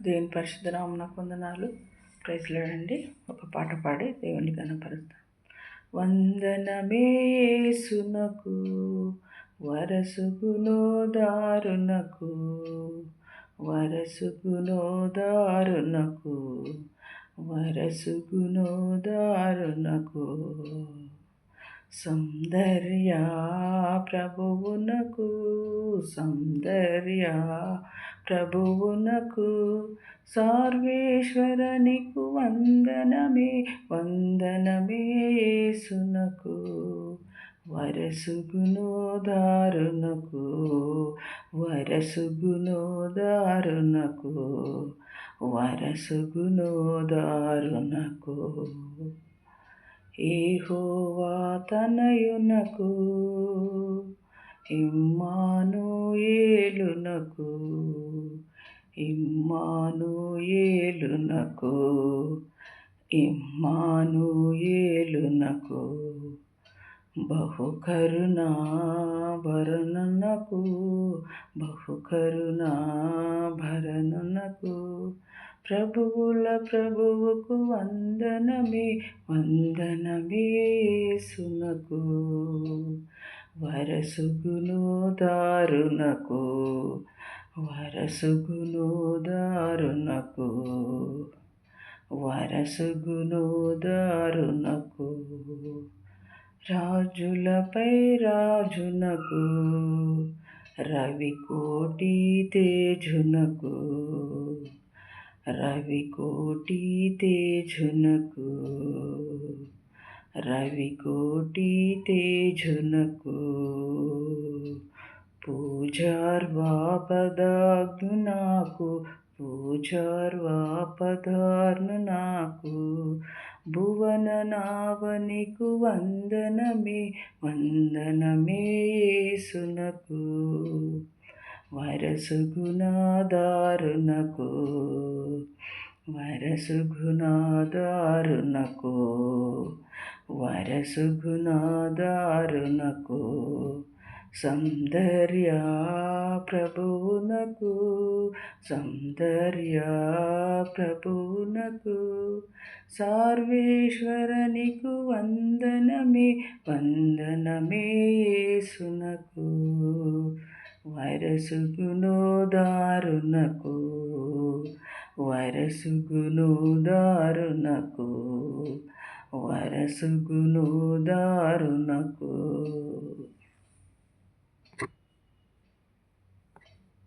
దేవుని పరిశుద్ధ నామన వందనాలు ప్రైజ్లాడండి ఒక పాట పాడి దేవుని కనపరుస్తాం వందనమేసునకు వరసుగునో దారునకు వరసుగునో దారునకు వరసుగునో దారునకు సౌందర్యా ప్రభువునకు సౌందర్యా ప్రభువునకు సార్వేశ్వరనికు వందనమే వందనమే సునకు వరసుగునో దారునకు వరసుగునో దారునకు వరసుగునో దారునకు ఏహోవా తనయునకు ఇమ్మాను ఏలునకు ఇమ్మాను ఏలునకు ఇమ్మాను ఏలునకు బహుకరుణా భరణనకు ప్రభువుల ప్రభువుకు వందనమే వందనమే సునకు వరసుగును దారునకు వరసుగును దారునకు వరసుగును దారునకు రాజులపై రాజునకు. రవికోటి తేజునకు. రవికోటి తేజునకు రవికోటి తేజునకు పూజార్వాపదాగ్ను నాకు పూజార్వాపదార్ను నాకు భువన నావనికు వందనమే వందనమే సునకు వరసుగుణాదారునకు వరసుగుణాదారునకు వరసుగుణాదారునకు సౌందర్య ప్రభువునకు సౌందర్య ప్రభువునకు సార్వేశ్వరనికు వందనమే వందనమే సునకు వరసుగును దారునకు వరసుగును దారునకు వరసుగును దారునకు